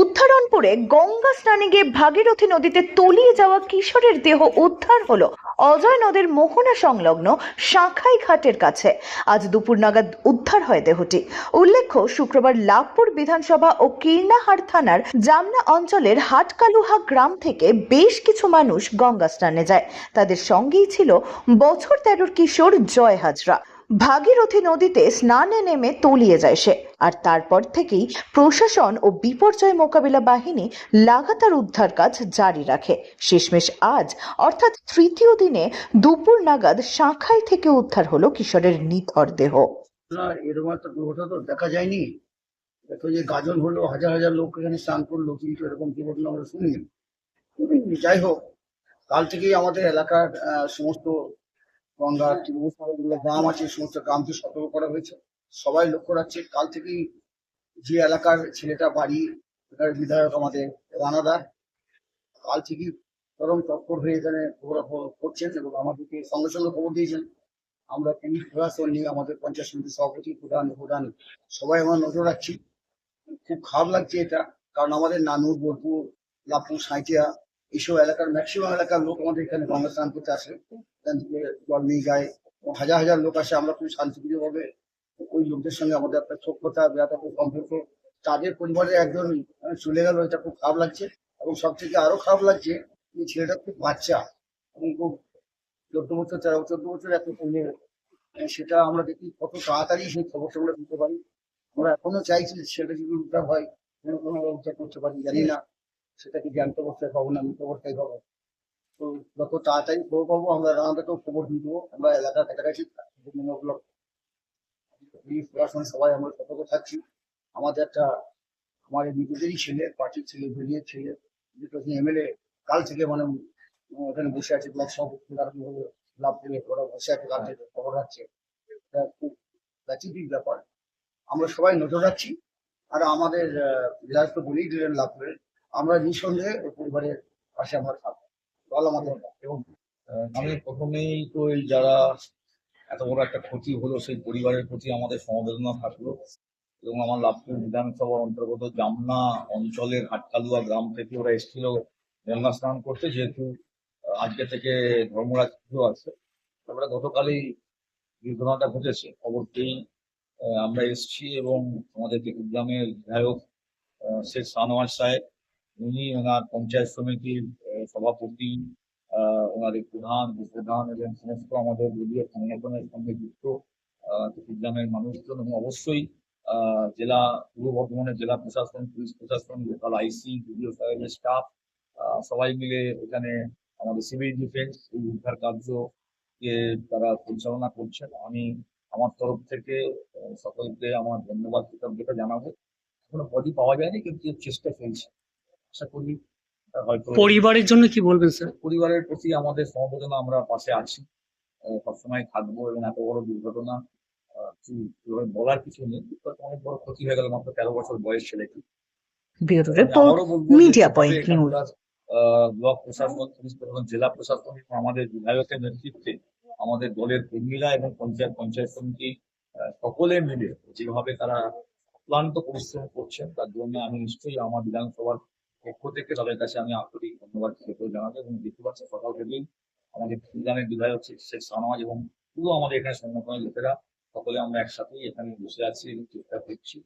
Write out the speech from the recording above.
উদ্ধারণপুরে গঙ্গা স্নানে গিয়ে ভাগীরথী নদীতে তলিয়ে যাওয়া কিশোরের দেহ উদ্ধার হলো অজয় নদের মোহনা সংলগ্ন শাঁখাই ঘাটের কাছে। আজ দুপুর নাগাদ উদ্ধার হয় দেহটি। উল্লেখ্য, শুক্রবার লাভপুর বিধানসভা ও কীর্ণাহার থানার জামনা অঞ্চলের হাটকালুহা গ্রাম থেকে বেশ কিছু মানুষ গঙ্গা স্নানে যায়। তাদের সঙ্গেই ছিল বছর তেরোর কিশোর জয় হাজরা। ভাগীরথী নদীতে স্নানে নেমে তলিয়ে যায় সে। আর তারপর থেকেই প্রশাসন ও বিপর্যয় মোকাবিলা বাহিনী লাগাতার উদ্ধার কাজ জারি রাখে। শেষমেশ আজ, অর্থাৎ তৃতীয় দিনে, দুপুর নাগাদ শাঁখাই থেকে উদ্ধার হলো কিশোরের নিথর দেহ। এরকম একটা তো দেখা যায়নি। দেখো যে গাজন হলো, হাজার হাজার লোক এখানে স্নান করল, কিন্তু এরকম দুর্ঘটনা আমরা যাই হোক, কাল থেকেই আমাদের এলাকার সমস্ত গঙ্গা যেগুলো গ্রাম আছে সমস্ত গ্রামকে সতর্ক করা হয়েছে। সবাই লক্ষ্য রাখছে, কাল থেকেই যে এলাকার ছেলেটা বাড়ি এখানে বিধায়ক আমাদের রানাদা কাল থেকেই চরম তৎপর হয়ে এখানে করছেন এবং আমাদেরকে সঙ্গে সঙ্গে খবর দিয়েছেন। আমরা পুলিশ প্রশাসন নিয়ে আমাদের পঞ্চায়েত সমিতির সভাপতি, প্রধান প্রধান সবাই আমরা নজর রাখছি। খুব খারাপ লাগছে এটা, কারণ আমাদের নানুর বোলপুর লাভপুর সাঁইটিয়া এইসব এলাকার ম্যাক্সিমাম এলাকার লোক আমাদের এখানে গঙ্গা স্নান করতে আসে। জল নিয়ে যায় হাজার হাজার লোক আসে। আমরা খুব শান্তিপ্রিয়ভাবে ওই লোকদের সঙ্গে আমাদের একটা সভ্যতা, বিরাটা খুব সম্পর্ক। তাদের পরিবারের একজন চলে গেল, এটা খুব খারাপ লাগছে। এবং সব থেকে আরও খারাপ লাগছে, যে ছেলেটা খুব বাচ্চা এবং খুব চোদ্দ বছর, তেরো চোদ্দ বছর এত কমে সেটা আমরা দেখি কত তাড়াতাড়ি সেই খবরটা আমরা দিতে পারি। আমরা এখনও চাইছি সেটা যদি উদ্ধার হয় কোনো উদ্ধার করতে পারি, জানি না। সেটা কি জ্ঞান্ত অবস্থায় পাবো না মৃত অবস্থায় পাবো তো যত তাড়াতাড়ি খবর পাবো আমরা রানাদাকেও খবর দিয়ে দেবো। আমরা এলাকার কাছাকাছি পুলিশ প্রশাসন, সবাই আমরা সতর্ক থাকছি। আমাদের একটা, আমাদের নিজেদেরই ছেলে, পার্টির ছেলে দলীয় ছেলে এমএলএ, কাল থেকে মানে ওখানে বসে আছে, ব্লক সভাপতি লাভ করে ওরা বসে আছে কাল থেকে খবর রাখছে। এটা খুব ব্যতিক্রম ব্যাপার। আমরা সবাই নজর রাখছি। আর আমাদের বিধায়ক তো বলেই দিলেন লাভ আমরা নিঃসন্দেহে ওই পরিবারের পাশে আমরা থাকব। দল আমাদের এবং আমি প্রথমেই তো যারা এত বড় একটা ক্ষতি হলো, সেই পরিবারের প্রতি আমাদের সমবেদনা থাকল। এবং আমার লাভপুর বিধানসভার অন্তর্গত জামনা অঞ্চলের হাটকালুয়া গ্রাম থেকে ওরা এসেছিল গঙ্গা স্নান করতে, যেহেতু আজকে থেকে ধর্মরাজ পুজো আছে। তারপরে গতকালই দুর্ঘটনাটা ঘটেছে। খবর পেয়েই আমরা এসেছি এবং আমাদের গ্রামের বিধায়ক শেখ সানোয়ার সাহেব উনি ওনার পঞ্চায়েত সমিতির সভাপতি ওনাদের প্রধান উপপ্রধান এবং সমস্ত আমাদের দলীয় সংগঠনের সঙ্গে যুক্ত চট্টগ্রামের মানুষজন এবং অবশ্যই জেলা, পূর্ব বর্ধমানের জেলা প্রশাসন, পুলিশ প্রশাসন, লোকাল আইসি বিডিও সাহেবের স্টাফ সবাই মিলে এখানে আমাদের সিভিল ডিফেন্স এই উদ্ধার কার্য কে তারা পরিচালনা করছেন। আমি আমার তরফ থেকে সকলকে আমার ধন্যবাদ, কৃতজ্ঞতা জানাব। এখনও বডি পাওয়া যায়নি, কিন্তু চেষ্টা চলছে। আশা করি হয়তো পরিবারের জন্য কি বলবেন স্যার? পরিবারের প্রতি আমাদের সমবেদনা আমরা পাশে আছি। সবসময় থাকব এবং এত বড় দুর্ঘটনা বলার কিছু নেই অনেক বড় ক্ষতি হয়ে গেল মাত্র তেরো বছর বয়স ছেলেটি। ব্যুরো রিপোর্ট আবারও বলব যে মিডিয়া পয়েন্ট নিউজ। ব্লক প্রশাসন জেলা প্রশাসন আমাদের বিধায়কের নেতৃত্বে আমাদের দলের কর্মীরা এবং পঞ্চায়েত পঞ্চায়েত সমিতি সকলে মিলে যেভাবে তারা ক্লান্ত পরিশ্রম করছেন তার জন্য আমি নিশ্চয়ই আমার বিধানসভার পক্ষ থেকে তাদের কাছে আমি আন্তরিক ধন্যবাদ সেটাও জানাতে এবং দেখতে পাচ্ছি সকাল থেকেই আমাদের গ্রামের বিধায়ক শেখ শেখ সানওয়াজ এবং পুরো আমাদের এখানে সংগঠনের লোকেরা, সকলে আমরা একসাথেই এখানে বসে আছি এবং চেষ্টা করছি।